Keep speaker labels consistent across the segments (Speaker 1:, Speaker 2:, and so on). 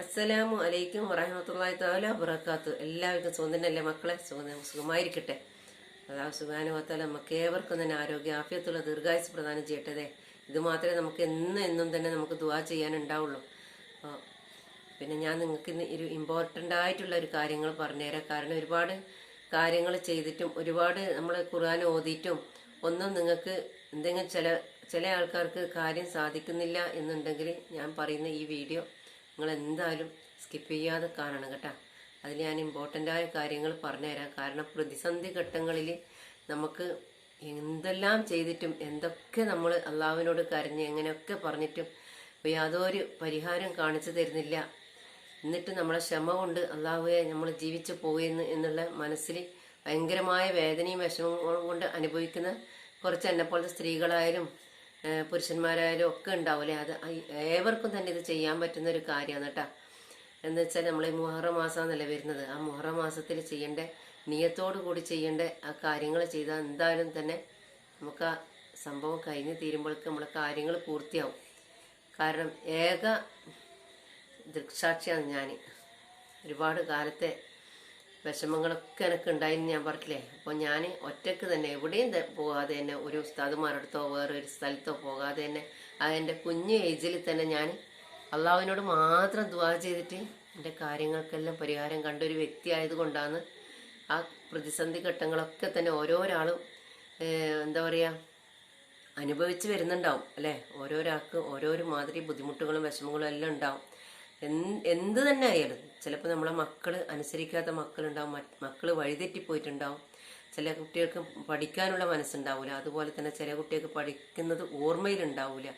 Speaker 1: അസ്സലാമു അലൈക്കും വറഹമത്തല്ലാഹി താല വബറകാത്തു. എല്ലാവർക്കും സുഖം തന്നെയല്ലേ മക്കളെ? സുഖം സുഖമായിരിക്കട്ടെ. അതാ സുഖാനുഭവത്താൽ നമുക്ക് ഏവർക്കും തന്നെ ആരോഗ്യ ആഫ്യത്തുള്ള ദീർഘായുസ് പ്രദാനം ചെയ്യട്ടെ ഇത് മാത്രമേ നമുക്ക് എന്നും എന്നും തന്നെ നമുക്ക് ദുവാ ചെയ്യാനുണ്ടാവുള്ളൂ. പിന്നെ ഞാൻ നിങ്ങൾക്ക് ഇന്ന് ഒരു ഇമ്പോർട്ടന്റ് ആയിട്ടുള്ള ഒരു കാര്യങ്ങൾ പറഞ്ഞുതരാം. കാരണം ഒരുപാട് കാര്യങ്ങൾ ചെയ്തിട്ടും ഒരുപാട് നമ്മൾ ഖുർആൻ ഓതിയിട്ടും ഒന്നും നിങ്ങൾക്ക് എന്തെങ്കിലും ചില ചില ആൾക്കാർക്ക് കാര്യം സാധിക്കുന്നില്ല എന്നുണ്ടെങ്കിൽ ഞാൻ പറയുന്ന ഈ വീഡിയോ നിങ്ങൾ എന്തായാലും സ്കിപ്പ് ചെയ്യാതെ കാണണം കേട്ടോ. അതിൽ ഞാൻ ഇമ്പോർട്ടന്റ് ആയ കാര്യങ്ങൾ പറഞ്ഞു പറഞ്ഞുതരാം. കാരണം പ്രതിസന്ധി ഘട്ടങ്ങളിൽ നമുക്ക് എന്തെല്ലാം ചെയ്തിട്ടും എന്തൊക്കെ നമ്മൾ അള്ളാഹുവിനോട് കരഞ്ഞ് എങ്ങനെയൊക്കെ പറഞ്ഞിട്ടും യാതൊരു പരിഹാരം കാണിച്ചു തരുന്നില്ല. എന്നിട്ട് നമ്മളെ ക്ഷമ കൊണ്ട് അള്ളാഹുവെ നമ്മൾ ജീവിച്ചു പോകുന്നു എന്നുള്ള മനസ്സിൽ ഭയങ്കരമായ വേദനയും വിഷമവും കൊണ്ട് അനുഭവിക്കുന്ന കുറച്ച് എന്നെപ്പോലത്തെ സ്ത്രീകളായാലും പുരുഷന്മാരായാലും ഒക്കെ ഉണ്ടാവില്ലേ അത് ഏവർക്കും തന്നെ ഇത് ചെയ്യാൻ പറ്റുന്ന ഒരു കാര്യമാണ് കേട്ടോ എന്ന് വെച്ചാൽ നമ്മൾ ഈ മുഹറം മാസമാണല്ലേ വരുന്നത്. ആ മുഹറ മാസത്തിൽ ചെയ്യേണ്ട നിയത്തോടു കൂടി ചെയ്യേണ്ട ആ കാര്യങ്ങൾ ചെയ്താൽ എന്തായാലും തന്നെ നമുക്ക് ആ സംഭവം കഴിഞ്ഞ് തീരുമ്പോഴേക്ക് നമ്മളെ കാര്യങ്ങൾ പൂർത്തിയാവും. കാരണം ഏക ദൃക്സാക്ഷിയാണ് ഞാൻ ഒരുപാട് കാലത്തെ വിഷമങ്ങളൊക്കെ എനിക്ക് ഉണ്ടായിരുന്നു ഞാൻ പറഞ്ഞില്ലേ അപ്പോൾ ഞാൻ ഒറ്റയ്ക്ക് തന്നെ എവിടെയും പോകാതെ തന്നെ ഒരു ഉസ്താദുമാരടുത്തോ വേറൊരു സ്ഥലത്തോ പോകാതെ തന്നെ അതെന്റെ കുഞ്ഞു ഏജിൽ തന്നെ ഞാൻ അള്ളാഹുവിനോട് മാത്രം ദുവാ ചെയ്തിട്ട് എന്റെ കാര്യങ്ങൾക്കെല്ലാം പരിഹാരം കണ്ട ഒരു വ്യക്തി ആയതുകൊണ്ടാണ് ആ പ്രതിസന്ധി ഘട്ടങ്ങളൊക്കെ തന്നെ ഓരോരാളും എന്താ പറയുക അനുഭവിച്ച് വരുന്നുണ്ടാവും അല്ലേ? ഓരോരാൾക്ക് ഓരോരോ മാതിരി ബുദ്ധിമുട്ടുകളും വിഷമങ്ങളും എല്ലാം ഉണ്ടാവും. എന്ത് തന്നെ ആയാലും ചിലപ്പോൾ നമ്മളെ മക്കൾ അനുസരിക്കാത്ത മക്കളുണ്ടാവും മക്കൾ വഴിതെറ്റിപ്പോയിട്ടുണ്ടാവും ചില കുട്ടികൾക്ക് പഠിക്കാനുള്ള മനസ്സുണ്ടാവില്ല അതുപോലെ തന്നെ ചില കുട്ടികൾക്ക് പഠിക്കുന്നത് ഓർമ്മയിലുണ്ടാവില്ല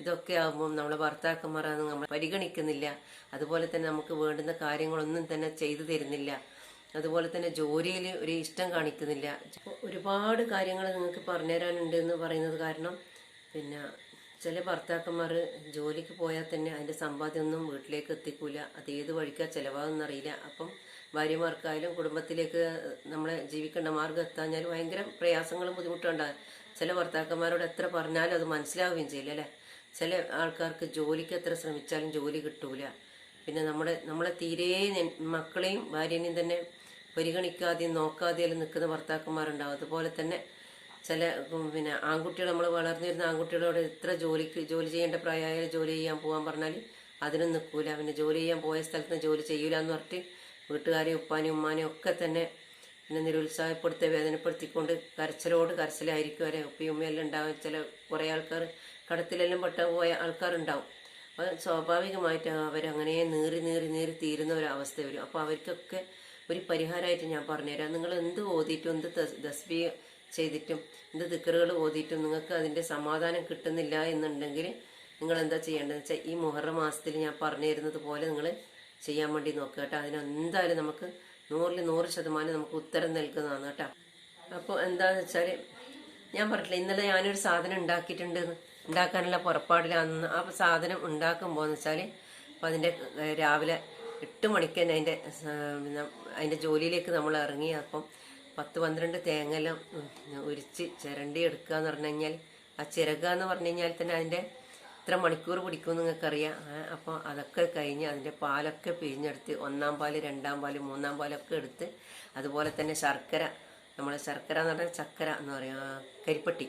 Speaker 1: ഇതൊക്കെ ആകുമ്പോൾ നമ്മളെ ഭർത്താക്കന്മാർ നമ്മൾ പരിഗണിക്കുന്നില്ല. അതുപോലെ തന്നെ നമുക്ക് വേണ്ടുന്ന കാര്യങ്ങളൊന്നും തന്നെ ചെയ്തു തരുന്നില്ല. അതുപോലെ തന്നെ ജോലിയിൽ ഒരു ഇഷ്ടം കാണിക്കുന്നില്ല. ഒരുപാട് കാര്യങ്ങൾ നിങ്ങൾക്ക് പറഞ്ഞു തരാനുണ്ട് എന്ന് പറയുന്നത് കാരണം പിന്നെ ചില ഭർത്താക്കന്മാർ ജോലിക്ക് പോയാൽ തന്നെ അതിന്റെ സമ്പാദ്യമൊന്നും വീട്ടിലേക്ക് എത്തിക്കൂല. അത് ഏത് വഴിക്കാ ചിലവാകുന്ന അറിയില്ല. അപ്പം ഭാര്യമാർക്കായാലും കുടുംബത്തിലേക്ക് നമ്മളെ ജീവിക്കേണ്ട മാർഗം എത്താഞ്ഞാൽ ഭയങ്കര പ്രയാസങ്ങളും ബുദ്ധിമുട്ടുണ്ടാകും ചില ഭർത്താക്കന്മാരോട് എത്ര പറഞ്ഞാലും അത് മനസ്സിലാവുകയും ചെയ്യില്ല അല്ലേ? ചില ആൾക്കാർക്ക് ജോലിക്ക് എത്ര ശ്രമിച്ചാലും ജോലി കിട്ടൂല. പിന്നെ നമ്മുടെ നമ്മളെ തീരെ മക്കളെയും ഭാര്യനെയും തന്നെ പരിഗണിക്കാതെയും നോക്കാതെയും നിൽക്കുന്ന ഭർത്താക്കന്മാരുണ്ടാവും. അതുപോലെ തന്നെ ചില പിന്നെ ആൺകുട്ടികൾ നമ്മൾ വളർന്നിരുന്ന ആൺകുട്ടികളോട് എത്ര ജോലിക്ക് ജോലി ചെയ്യേണ്ട പ്രായമായ ജോലി ചെയ്യാൻ പോകാൻ പറഞ്ഞാൽ അതിനും നിൽക്കൂല. പിന്നെ ജോലി ചെയ്യാൻ പോയ സ്ഥലത്ത് ജോലി ചെയ്യൂല എന്ന് പറഞ്ഞിട്ട് വീട്ടുകാരെയും ഉപ്പാനെയും ഉമ്മാനെയും ഒക്കെ തന്നെ പിന്നെ നിരുത്സാഹപ്പെടുത്തി വേദനപ്പെടുത്തിക്കൊണ്ട് കരച്ചിലോട് കരച്ചിലായിരിക്കും വരെ ഉപ്പയും ഉമ്മയെല്ലാം ഉണ്ടാവും. ചില കുറേ ആൾക്കാർ കടത്തിലെല്ലാം പെട്ട പോയ ആൾക്കാരുണ്ടാവും. അപ്പം സ്വാഭാവികമായിട്ട് അവരങ്ങനെ നീറി നീറി നീറി തീരുന്ന ഒരു അവസ്ഥ വരും. അപ്പോൾ അവർക്കൊക്കെ ഒരു പരിഹാരമായിട്ട് ഞാൻ പറഞ്ഞുതരാം. നിങ്ങൾ എന്ത് ഓതിയിട്ടും എന്ത് ദസ്ബി ചെയ്തിട്ടും എന്ത് ദിക്കറുകൾ ഓതിയിട്ടും നിങ്ങൾക്ക് അതിന്റെ സമാധാനം കിട്ടുന്നില്ല എന്നുണ്ടെങ്കിൽ നിങ്ങൾ എന്താ ചെയ്യേണ്ടതെന്ന് വെച്ചാൽ ഈ മുഹറ മാസത്തിൽ ഞാൻ പറഞ്ഞു തരുന്നത് പോലെ നിങ്ങൾ ചെയ്യാൻ വേണ്ടി നോക്കുക കേട്ടോ. അതിനെന്തായാലും നമുക്ക് നൂറിൽ നൂറ് ശതമാനം നമുക്ക് ഉത്തരം നൽകുന്നതാണ് കേട്ടോ. അപ്പോൾ എന്താണെന്ന് വെച്ചാൽ ഞാൻ പറഞ്ഞില്ല ഇന്നലെ ഞാനൊരു സാധനം ഉണ്ടാക്കിയിട്ടുണ്ട്. ഉണ്ടാക്കാനുള്ള പുറപ്പാടിലാണെന്ന് ആ സാധനം ഉണ്ടാക്കുമ്പോൾ എന്ന് വെച്ചാൽ അപ്പം അതിന്റെ രാവിലെ എട്ട് മണിക്ക് തന്നെ അതിന്റെ അതിന്റെ ജോലിയിലേക്ക് നമ്മൾ ഇറങ്ങി. അപ്പം പത്ത് പന്ത്രണ്ട് തേങ്ങയെല്ലാം ഉരിച്ച് ചിരണ്ടി എടുക്കുക എന്ന് പറഞ്ഞു കഴിഞ്ഞാൽ ആ ചിരക എന്ന് പറഞ്ഞു കഴിഞ്ഞാൽ തന്നെ അതിന്റെ ഇത്ര മണിക്കൂർ പിടിക്കും നിങ്ങൾക്കറിയാം. അപ്പോൾ അതൊക്കെ കഴിഞ്ഞ് അതിന്റെ പാലൊക്കെ പിഴിഞ്ഞെടുത്ത് ഒന്നാം പാൽ രണ്ടാം പാൽ മൂന്നാം പാലൊക്കെ എടുത്ത് അതുപോലെ തന്നെ ശർക്കര നമ്മൾ ശർക്കര എന്ന് പറഞ്ഞാൽ ചക്കര എന്ന് പറയും കരിപ്പട്ടി.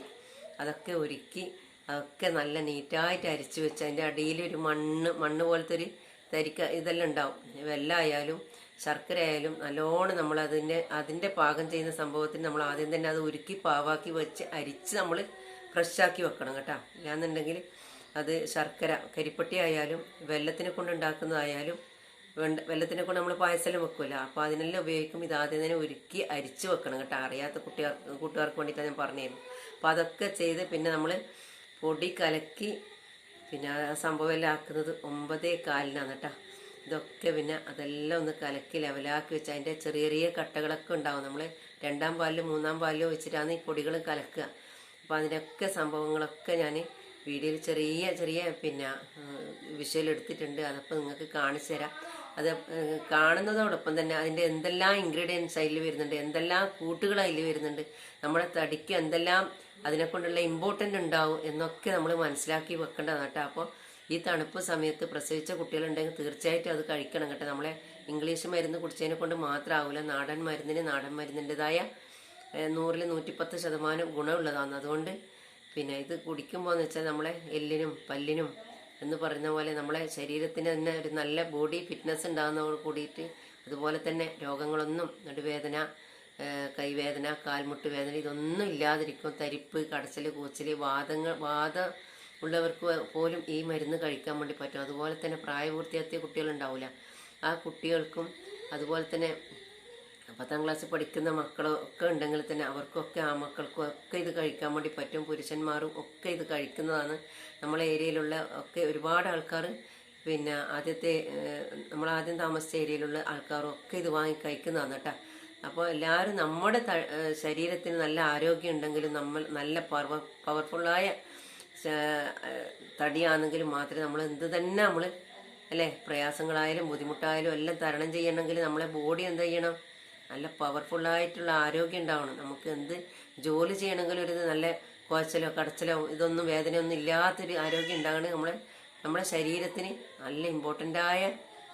Speaker 1: അതൊക്കെ ഒരുക്കി അതൊക്കെ നല്ല നീറ്റായിട്ട് അരിച്ച് വെച്ച് അതിന്റെ അടിയിൽ ഒരു മണ്ണ് മണ്ണ് പോലത്തെ ഒരു തരിക്ക ഇതെല്ലാം ഉണ്ടാവും. വെല്ലമായാലും ശർക്കര ആയാലും നല്ലോണം നമ്മൾ അതിന്റെ അതിന്റെ പാകം ചെയ്യുന്ന സംഭവത്തിന് നമ്മൾ ആദ്യം തന്നെ അത് ഉരുക്കി പാവാക്കി വെച്ച് അരിച്ച് നമ്മൾ ഫ്രഷാക്കി വെക്കണം കേട്ടോ. ഇല്ലാന്നുണ്ടെങ്കിൽ അത് ശർക്കര കരിപ്പട്ടി ആയാലും വെല്ലത്തിനെ കൊണ്ട് ഉണ്ടാക്കുന്നതായാലും വെണ്ട വെല്ലത്തിനെ കൊണ്ട് നമ്മൾ പായസെല്ലാം വെക്കുമല്ലോ അപ്പോൾ അതിനെല്ലാം ഉപയോഗിക്കും ഇത് ആദ്യം തന്നെ ഉരുക്കി അരിച്ച് വെക്കണം കേട്ടോ. അറിയാത്ത കുട്ടികൾ കൂട്ടുകാർക്ക് വേണ്ടിയിട്ടാണ് ഞാൻ പറഞ്ഞിരുന്നത് അപ്പോൾ അതൊക്കെ ചെയ്ത് പിന്നെ നമ്മൾ പൊടി കലക്കി പിന്നെ ആ സംഭവം എല്ലാം ആക്കുന്നത് ഒമ്പതേ കാലിനാണ് കേട്ടോ. ഇതൊക്കെ പിന്നെ അതെല്ലാം ഒന്ന് കലക്കി ലെവലാക്കി വെച്ച് അതിന്റെ ചെറിയ ചെറിയ കട്ടകളൊക്കെ ഉണ്ടാവും. നമ്മൾ രണ്ടാം പാലിലും മൂന്നാം പാലിലും വെച്ചിട്ടാണ് ഈ പൊടികൾ കലക്കുക. അപ്പോൾ അതിന്റെയൊക്കെ സംഭവങ്ങളൊക്കെ ഞാൻ വീഡിയോയിൽ ചെറിയ ചെറിയ പിന്നെ വിഷ്വൽ എടുത്തിട്ടുണ്ട്. അതപ്പോൾ നിങ്ങൾക്ക് കാണിച്ചു തരാം. അത് കാണുന്നതോടൊപ്പം തന്നെ അതിന്റെ എന്തെല്ലാം ഇൻഗ്രീഡിയൻസ് അതിൽ വരുന്നുണ്ട് എന്തെല്ലാം കൂട്ടുകൾ അതിൽ വരുന്നുണ്ട് നമ്മുടെ തടിക്ക് എന്തെല്ലാം അതിനെക്കൊണ്ടുള്ള ഇമ്പോർട്ടന്റ് ഉണ്ടാവും എന്നൊക്കെ നമ്മൾ മനസ്സിലാക്കി വെക്കേണ്ടതാണ് കേട്ടോ. അപ്പോൾ ഈ തണുപ്പ് സമയത്ത് പ്രസവിച്ച കുട്ടികളുണ്ടെങ്കിൽ തീർച്ചയായിട്ടും അത് കഴിക്കണം കേട്ടോ. നമ്മളെ ഇംഗ്ലീഷ് മരുന്ന് കുടിച്ചതിനെ കൊണ്ട് മാത്രമാവില്ല നാടൻ മരുന്നിന് നാടൻ മരുന്നിന്റെതായ നൂറിൽ നൂറ്റിപ്പത്ത് ശതമാനം ഗുണമുള്ളതാണ്. അതുകൊണ്ട് പിന്നെ ഇത് കുടിക്കുമ്പോൾ എന്ന് വെച്ചാൽ നമ്മളെ എല്ലിനും പല്ലിനും എന്ന് പറയുന്ന പോലെ നമ്മളെ ശരീരത്തിന് തന്നെ ഒരു നല്ല ബോഡി ഫിറ്റ്നസ് ഉണ്ടാകുന്നതോട് കൂടിയിട്ട് അതുപോലെ തന്നെ രോഗങ്ങളൊന്നും നടുവേദന കൈവേദന കാൽമുട്ട് വേദന ഇതൊന്നും ഇല്ലാതിരിക്കും. തരിപ്പ് കടച്ചൽ കൂച്ചൽ വാദങ്ങൾ വാദ ഉള്ളവർക്ക് പോലും ഈ മരുന്ന് കഴിക്കാൻ വേണ്ടി പറ്റും. അതുപോലെ തന്നെ പ്രായപൂർത്തിയാക്കിയ കുട്ടികളുണ്ടാവില്ല ആ കുട്ടികൾക്കും അതുപോലെ തന്നെ പത്താം ക്ലാസ്സിൽ പഠിക്കുന്ന മക്കളൊക്കെ ഉണ്ടെങ്കിൽ തന്നെ അവർക്കൊക്കെ ആ മക്കൾക്കും ഒക്കെ ഇത് കഴിക്കാൻ വേണ്ടി പറ്റും. പുരുഷന്മാരും ഒക്കെ ഇത് കഴിക്കുന്നതാണ് നമ്മളെ ഏരിയയിലുള്ള ഒക്കെ ഒരുപാട് ആൾക്കാർ. പിന്നെ ആദ്യത്തെ നമ്മൾ ആദ്യം താമസിച്ച ഏരിയയിലുള്ള ആൾക്കാരും ഒക്കെ ഇത് വാങ്ങി കഴിക്കുന്നതാണ് കേട്ടോ. അപ്പോൾ എല്ലാവരും നമ്മുടെ ശരീരത്തിന് നല്ല ആരോഗ്യം ഉണ്ടെങ്കിലും നമ്മൾ നല്ല പവർ പവർഫുള്ളായ തടിയാണെങ്കിലും മാത്രമേ നമ്മൾ എന്ത് തന്നെ നമ്മൾ അല്ലേ? പ്രയാസങ്ങളായാലും ബുദ്ധിമുട്ടായാലും എല്ലാം തരണം ചെയ്യണമെങ്കിൽ നമ്മളെ ബോഡി എന്ത് ചെയ്യണം? നല്ല പവർഫുള്ളായിട്ടുള്ള ആരോഗ്യം ഉണ്ടാവണം. നമുക്ക് എന്ത് ജോലി ചെയ്യണമെങ്കിലും ഒരു നല്ല കുഴച്ചലോ കടച്ചലോ ഇതൊന്നും വേദനയൊന്നും ഇല്ലാത്തൊരു ആരോഗ്യം ഉണ്ടാകണമെങ്കിൽ നമ്മളെ നമ്മുടെ ശരീരത്തിന് നല്ല ഇമ്പോർട്ടന്റായ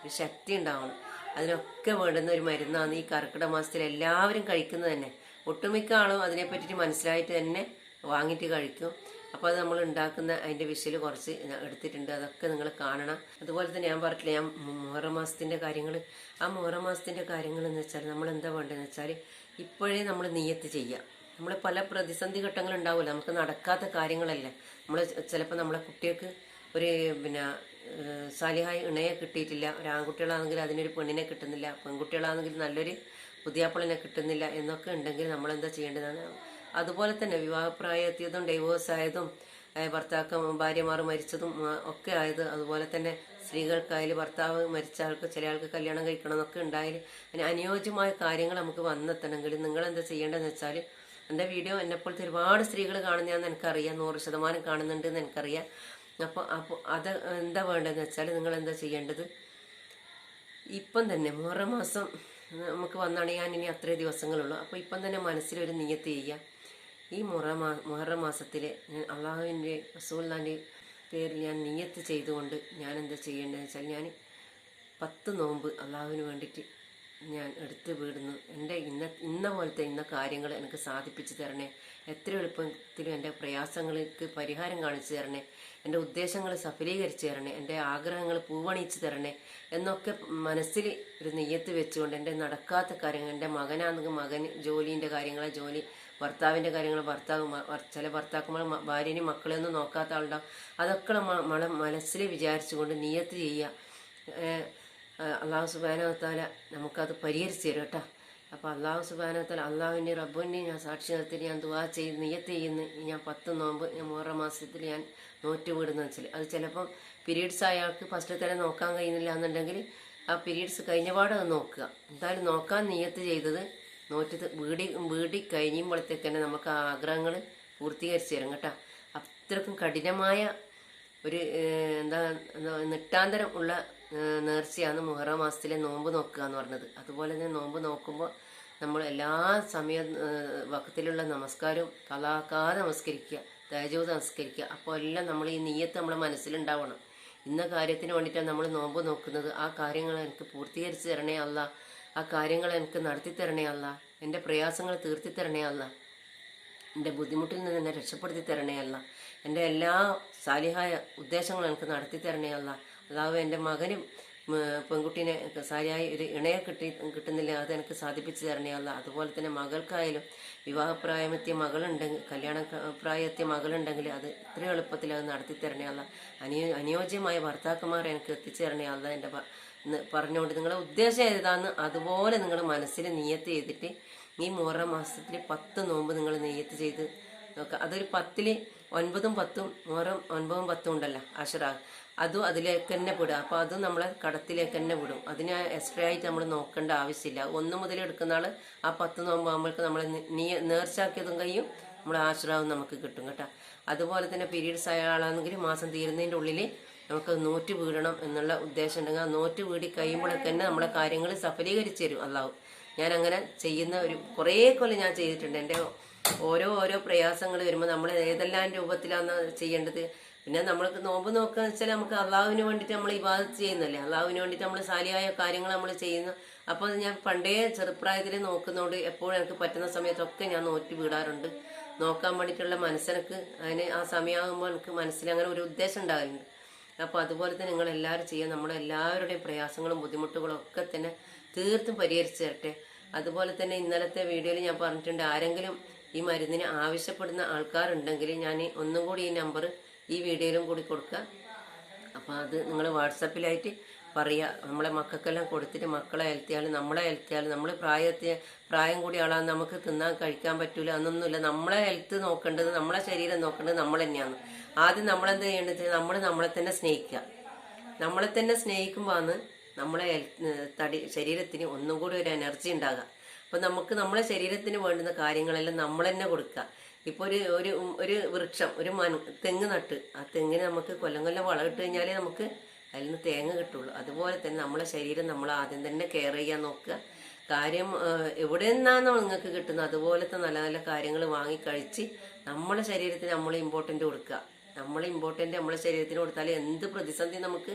Speaker 1: ഒരു ശക്തി ഉണ്ടാവണം. അതിനൊക്കെ വേണ്ടുന്ന ഒരു മരുന്നാണ് ഈ കർക്കിടക മാസത്തിൽ എല്ലാവരും കഴിക്കുന്നത് തന്നെ. ഒട്ടുമിക്ക ആളും അതിനെപ്പറ്റിയിട്ട് മനസ്സിലായിട്ട് തന്നെ വാങ്ങിയിട്ട് കഴിക്കും. അപ്പോൾ അത് നമ്മൾ ഉണ്ടാക്കുന്ന അതിന്റെ വിഷയിൽ കുറച്ച് എടുത്തിട്ടുണ്ട്. അതൊക്കെ നിങ്ങൾ കാണണം. അതുപോലെ തന്നെ ഞാൻ പറഞ്ഞില്ല ഞാൻ മുഹറം മാസത്തിന്റെ കാര്യങ്ങൾ ആ മുഹറം മാസത്തിന്റെ കാര്യങ്ങൾ എന്ന് വെച്ചാൽ നമ്മൾ എന്താ വേണ്ടതെന്ന് വെച്ചാൽ ഇപ്പോഴേ നമ്മൾ നീയത്ത് ചെയ്യുക. നമ്മൾ പല പ്രതിസന്ധി ഘട്ടങ്ങൾ ഉണ്ടാവില്ല നമുക്ക് നടക്കാത്ത കാര്യങ്ങളല്ലേ. നമ്മൾ ചിലപ്പോൾ നമ്മളെ കുട്ടികൾക്ക് ഒരു പിന്നെ സാലിഹായ ഇണയെ കിട്ടിയിട്ടില്ല. ഒരു ആൺകുട്ടികളാണെങ്കിൽ അതിനൊരു പെണ്ണിനെ കിട്ടുന്നില്ല. പെൺകുട്ടികളാണെങ്കിൽ നല്ലൊരു പുതിയാപ്പിളിനെ കിട്ടുന്നില്ല എന്നൊക്കെ ഉണ്ടെങ്കിൽ നമ്മൾ എന്താ ചെയ്യേണ്ടതാണ് അതുപോലെ തന്നെ വിവാഹപ്രായത്തിയതും ഡൈവോഴ്സ് ആയതും ഭർത്താക്ക ഭാര്യമാർ മരിച്ചതും ഒക്കെ ആയത് അതുപോലെ തന്നെ സ്ത്രീകൾക്കായാലും ഭർത്താവ് മരിച്ച ആൾക്ക് ചില ആൾക്ക് കല്യാണം കഴിക്കണം എന്നൊക്കെ ഉണ്ടായാലും അതിന് അനുയോജ്യമായ കാര്യങ്ങൾ നമുക്ക് വന്നെത്തണമെങ്കിൽ നിങ്ങൾ എന്താ ചെയ്യേണ്ടതെന്ന് വെച്ചാൽ എന്റെ വീഡിയോ എന്നെപ്പോലത്തെ ഒരുപാട് സ്ത്രീകൾ കാണുന്നതാണെന്ന് എനിക്കറിയാം. നൂറ് ശതമാനം കാണുന്നുണ്ടെന്ന് എനിക്കറിയാം. അപ്പോൾ അപ്പോൾ അത് എന്താ വേണ്ടതെന്ന് വെച്ചാൽ നിങ്ങൾ എന്താ ചെയ്യേണ്ടത്? ഇപ്പം തന്നെ മുഹറം മാസം നമുക്ക് വന്നാണ് ഞാൻ ഇനി അത്രേ ദിവസങ്ങളുള്ളൂ. അപ്പോൾ ഇപ്പം തന്നെ മനസ്സിലൊരു നിയത്ത് ചെയ്യുക. ഈ മുറ മാ മുഹറ മാസത്തിൽ ഞാൻ അള്ളാഹുവിന്റെ റസൂല്ലാന്റെ പേരിൽ ഞാൻ നീയത്ത് ചെയ്തുകൊണ്ട് ഞാൻ എന്താ ചെയ്യേണ്ടതെന്ന് വെച്ചാൽ ഞാൻ പത്ത് നോമ്പ് അള്ളാഹുവിന് വേണ്ടിയിട്ട് ഞാൻ എടുത്ത് വീടുന്നു. എന്റെ ഇന്ന ഇന്ന പോലത്തെ ഇന്ന കാര്യങ്ങൾ എനിക്ക് സാധിപ്പിച്ചു തരണേ. എത്ര എളുപ്പത്തിലും എന്റെ പ്രയാസങ്ങൾക്ക് പരിഹാരം കാണിച്ചു തരണേ. എന്റെ ഉദ്ദേശങ്ങൾ സഫലീകരിച്ചു തരണേ. എന്റെ ആഗ്രഹങ്ങൾ പൂവണിയിച്ചു തരണേ. എന്നൊക്കെ മനസ്സിൽ ഒരു നെയ്യത്ത് വെച്ചുകൊണ്ട് എന്റെ നടക്കാത്ത കാര്യങ്ങൾ എന്റെ മകനാണെങ്കിൽ മകൻ ജോലീന്റെ കാര്യങ്ങളെ ജോലി ഭർത്താവിന്റെ കാര്യങ്ങൾ ഭർത്താവ് ചില ഭർത്താക്കന്മാർ ഭാര്യനെയും മക്കളെയൊന്നും നോക്കാത്ത ആളുണ്ടാവും. അതൊക്കെ നമ്മൾ മനസ്സിൽ വിചാരിച്ചുകൊണ്ട് നിയത്ത് ചെയ്യുക. അള്ളാഹു സുബാനവത്താല നമുക്കത് പരിഹരിച്ചു തരും കേട്ടോ. അപ്പോൾ അള്ളാഹു സുബാനവത്താല അള്ളാഹുവിന്റെ റബ്ബുവിനെ ഞാൻ സാക്ഷി നിർത്തിയിട്ട് ഞാൻ ദുവാ ചെയ്ത് നിയത്ത് ചെയ്യുന്നു ഞാൻ പത്ത് നോമ്പ് ഞാൻ മൂറ മാസത്തിൽ ഞാൻ നോറ്റ് വീടുന്ന വെച്ചാൽ അത് ചിലപ്പം പീരീഡ്സ് അയാൾക്ക് ഫസ്റ്റ് തന്നെ നോക്കാൻ കഴിയുന്നില്ല എന്നുണ്ടെങ്കിൽ ആ പീരീഡ്സ് കഴിഞ്ഞപാട് അത് നോക്കുക. എന്തായാലും നോക്കാൻ നിയത്ത് ചെയ്തത് നോറ്റ് ത് വീടി വീടി കഴിയുമ്പോഴത്തേക്ക് തന്നെ നമുക്ക് ആഗ്രഹങ്ങൾ പൂർത്തീകരിച്ച് തരും കേട്ടോ. അത്രക്കും കഠിനമായ ഒരു എന്താ നിട്ടാന്തരം ഉള്ള നേർച്ചയാണ് മുഹറ മാസത്തിലെ നോമ്പ് നോക്കുക എന്ന് പറഞ്ഞത്. അതുപോലെ തന്നെ നോമ്പ് നോക്കുമ്പോൾ നമ്മൾ എല്ലാ സമയ വക്കത്തിലുള്ള നമസ്കാരവും കലാക്കാതെ നമസ്കരിക്കുക തേജോത് നമസ്കരിക്കുക. അപ്പോൾ എല്ലാം നമ്മൾ ഈ നീയത്ത് നമ്മുടെ മനസ്സിലുണ്ടാവണം. ഇന്ന കാര്യത്തിന് വേണ്ടിയിട്ടാണ് നമ്മൾ നോമ്പ് നോക്കുന്നത്. ആ കാര്യങ്ങൾ എനിക്ക് പൂർത്തീകരിച്ച് തരണേ അല്ല ആ കാര്യങ്ങൾ എനിക്ക് നടത്തി തരണേ അല്ല. എന്റെ പ്രയാസങ്ങൾ തീർത്തി തരണേ അല്ല. എന്റെ ബുദ്ധിമുട്ടിൽ നിന്ന് എന്നെ രക്ഷപ്പെടുത്തി തരണേ അല്ല. എന്റെ എല്ലാ സാലിഹായ ഉദ്ദേശങ്ങളും എനിക്ക് നടത്തി തരണേ അല്ല. അതാവ് എന്റെ മകനും പെൺകുട്ടീനെ സാരിയായി ഒരു ഇണയെ കിട്ടി കിട്ടുന്നില്ല. അത് എനിക്ക് സാധിപ്പിച്ചു തരണേ അല്ല. അതുപോലെ തന്നെ മകൾക്കായാലും വിവാഹപ്രായമെത്തിയ മകളുണ്ടെങ്കിൽ കല്യാണ പ്രായമെത്തിയ മകളുണ്ടെങ്കിൽ അത് ഇത്ര എളുപ്പത്തിൽ അത് നടത്തി തരണേ അല്ല. അനുയോ അനുയോജ്യമായ ഭർത്താക്കന്മാരെ എനിക്ക് എത്തിച്ചു തരണേ അല്ല എന്റെ പറഞ്ഞുകൊണ്ട് നിങ്ങളുടെ ഉദ്ദേശം ഏതാന്ന് അതുപോലെ നിങ്ങൾ മനസ്സിൽ നിയത്ത് ചെയ്തിട്ട് ഈ മൂറ മാസത്തിൽ പത്ത് നോമ്പ് നിങ്ങൾ നെയ്യത്ത് ചെയ്ത് നോക്കുക അതൊരു പത്തിൽ ഒൻപതും പത്തും മുഹറം ഒൻപതും പത്തും ഉണ്ടല്ലോ അഷറ. അതും അതിലേക്ക് തന്നെ വിടുക. അപ്പോൾ അതും നമ്മളെ കടത്തിലേക്ക് തന്നെ വിടും. അതിന് എക്സ്ട്രാ ആയിട്ട് നമ്മൾ നോക്കേണ്ട ആവശ്യമില്ല. ഒന്ന് മുതൽ എടുക്കുന്ന ആൾ ആ പത്ത് നോമ്പ് ആകുമ്പോഴേക്ക് നമ്മൾ നീ നേർച്ചാക്കിയതും കഴിയും. നമ്മൾ ആശ്രാവും നമുക്ക് കിട്ടും കേട്ടോ. അതുപോലെ തന്നെ പീരീഡ്സ് ആയ ആളാണെങ്കിൽ മാസം തീരുന്നതിന്റെ ഉള്ളിൽ നമുക്ക് നോറ്റ് വീടണം എന്നുള്ള ഉദ്ദേശം ഉണ്ടെങ്കിൽ ആ നോറ്റ് വീടി കഴിയുമ്പോഴൊക്കെ തന്നെ നമ്മളെ കാര്യങ്ങൾ സഫലീകരിച്ചു തരും അള്ളാഹു ഞാൻ അങ്ങനെ ചെയ്യുന്ന ഒരു കുറേ കൊല്ലം ഞാൻ ചെയ്തിട്ടുണ്ട്. എന്റെ ഓരോ ഓരോ പ്രയാസങ്ങൾ വരുമ്പോൾ നമ്മൾ ഏതെല്ലാം രൂപത്തിലാണ് ചെയ്യേണ്ടത്? പിന്നെ നമ്മൾക്ക് നോമ്പ് നോക്കുക വെച്ചാൽ നമുക്ക് അള്ളാഹുവിന് വേണ്ടിയിട്ട് നമ്മൾ ഇബാദത്ത് ചെയ്യുന്നല്ലേ അള്ളാഹുവിന് വേണ്ടിയിട്ട് നമ്മൾ സാലിയായ കാര്യങ്ങൾ നമ്മൾ ചെയ്യുന്നു. അപ്പോൾ ഞാൻ പണ്ടേ ചെറുപ്രായത്തിൽ നോക്കുന്നതുകൊണ്ട് എപ്പോഴും എനിക്ക് പറ്റുന്ന സമയത്തൊക്കെ ഞാൻ നോറ്റ് വീടാറുണ്ട്. നോക്കാൻ വേണ്ടിയിട്ടുള്ള മനസ്സിനക്ക് അതിന് ആ സമയമാകുമ്പോൾ എനിക്ക് മനസ്സിൽ അങ്ങനെ ഒരു ഉദ്ദേശം ഉണ്ടാകലുണ്ട്. അപ്പോൾ അതുപോലെ തന്നെ നിങ്ങൾ എല്ലാവരും ചെയ്യുക നമ്മുടെ എല്ലാവരുടെയും പ്രയാസങ്ങളും ബുദ്ധിമുട്ടുകളും ഒക്കെ തന്നെ തീർത്തും പരിഹരിച്ചു തരട്ടെ. അതുപോലെ തന്നെ ഇന്നലത്തെ വീഡിയോയിൽ ഞാൻ പറഞ്ഞിട്ടുണ്ട് ആരെങ്കിലും ഈ മരുന്നിന് ആവശ്യപ്പെടുന്ന ആൾക്കാരുണ്ടെങ്കിൽ ഞാൻ ഒന്നും കൂടി ഈ നമ്പർ ഈ വീഡിയോയിലും കൂടി കൊടുക്കുക. അപ്പോൾ അത് നിങ്ങൾ വാട്സപ്പിലായിട്ട് പറയുക നമ്മളെ മക്കൾക്കെല്ലാം കൊടുത്തിട്ട് മക്കളെ ഹെൽത്തിയാലും നമ്മളെ ഹെൽത്തിയാലും നമ്മൾ പ്രായത്തെ പ്രായം കൂടി ആളാണ് നമുക്ക് തിന്നാൻ കഴിക്കാൻ പറ്റൂല അതൊന്നുമില്ല നമ്മളെ ഹെൽത്ത് നോക്കേണ്ടത് നമ്മളെ ശരീരം നോക്കേണ്ടത് നമ്മൾ തന്നെയാണ്. ആദ്യം നമ്മളെന്ത് ചെയ്യേണ്ടത് നമ്മൾ നമ്മളെ തന്നെ സ്നേഹിക്കുക. നമ്മളെ തന്നെ സ്നേഹിക്കുമ്പോഴാണ് നമ്മളെ തടി ശരീരത്തിന് ഒന്നും കൂടി ഒരു എനർജി ഉണ്ടാകുക. അപ്പം നമുക്ക് നമ്മളെ ശരീരത്തിന് വേണ്ടുന്ന കാര്യങ്ങളെല്ലാം നമ്മൾ തന്നെ കൊടുക്കുക. ഇപ്പോൾ ഒരു ഒരു ഒരു വൃക്ഷം ഒരു മനു തെങ്ങ് നട്ട് ആ തെങ്ങിന് നമുക്ക് കൊല്ലം കൊല്ലം വളമിട്ട് കഴിഞ്ഞാലേ നമുക്ക് അതിൽ നിന്ന് തേങ്ങ കിട്ടുള്ളൂ. അതുപോലെ തന്നെ നമ്മളെ ശരീരം നമ്മൾ ആദ്യം തന്നെ കെയർ ചെയ്യാൻ നോക്കുക. കാര്യം എവിടെ നിന്നാണോ നിങ്ങൾക്ക് കിട്ടുന്നത്. അതുപോലത്തെ നല്ല നല്ല കാര്യങ്ങൾ വാങ്ങി കഴിച്ച് നമ്മളെ ശരീരത്തിന് നമ്മൾ ഇമ്പോർട്ടന്റ് കൊടുക്കുക. നമ്മൾ ഇമ്പോർട്ടന്റ് നമ്മളെ ശരീരത്തിന് കൊടുത്താൽ എന്ത് പ്രതിസന്ധി നമുക്ക്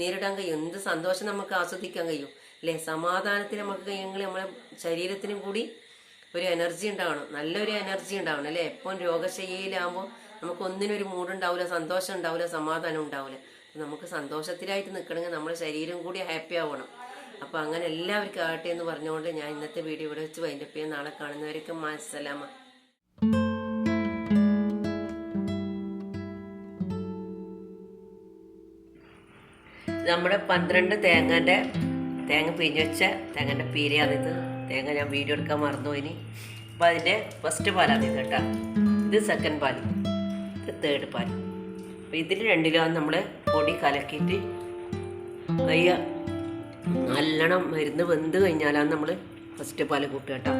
Speaker 1: നേരിടാൻ കഴിയും? എന്ത് സന്തോഷം നമുക്ക് ആസ്വദിക്കാൻ കഴിയും? അല്ലേ? സമാധാനത്തിന് നമുക്ക് കഴിയുമെങ്കിൽ നമ്മളെ ശരീരത്തിനും കൂടി ഒരു എനർജി ഉണ്ടാവണം. നല്ലൊരു എനർജി ഉണ്ടാവണം. അല്ലേ? എപ്പം രോഗശയ്യയിലാകുമ്പോൾ നമുക്ക് ഒന്നിനൊരു മൂഡ് ഉണ്ടാവില്ല സന്തോഷം ഉണ്ടാവില്ല സമാധാനം ഉണ്ടാവില്ല. നമുക്ക് സന്തോഷത്തിലായിട്ട് നിൽക്കണമെങ്കിൽ നമ്മുടെ ശരീരം കൂടി ഹാപ്പി ആവണം. അപ്പോൾ അങ്ങനെ എല്ലാവർക്കും ആകട്ടെ എന്ന് പറഞ്ഞുകൊണ്ട് ഞാൻ ഇന്നത്തെ വീഡിയോ ഇവിടെ വെച്ച്. വൈൻഡപ്പ് ചെയ്യാൻ നാളെ കാണുന്നവരൊക്കെ മാസലാമ നമ്മുടെ പന്ത്രണ്ട് തേങ്ങന്റെ തേങ്ങ പിഞ്ഞ് വെച്ച തേങ്ങന്റെ പീരയാണിത് തേങ്ങ ഞാൻ വീഡിയോ എടുക്കാൻ മറന്നുപോയിനി അപ്പോൾ അതിന്റെ ഫസ്റ്റ് പാലാണ് ഇത് കേട്ടോ. ഇത് സെക്കൻഡ് പാൽ ഇത് തേർഡ് പാൽ അപ്പോൾ ഇതിൽ രണ്ടിലാണ് നമ്മൾ പൊടി കലക്കിയിട്ട് കയ്യ നല്ലോണം മരുന്ന് വെന്ത് കഴിഞ്ഞാലാണ് നമ്മൾ ഫസ്റ്റ് പാൽ കൂട്ടുക കേട്ടോ.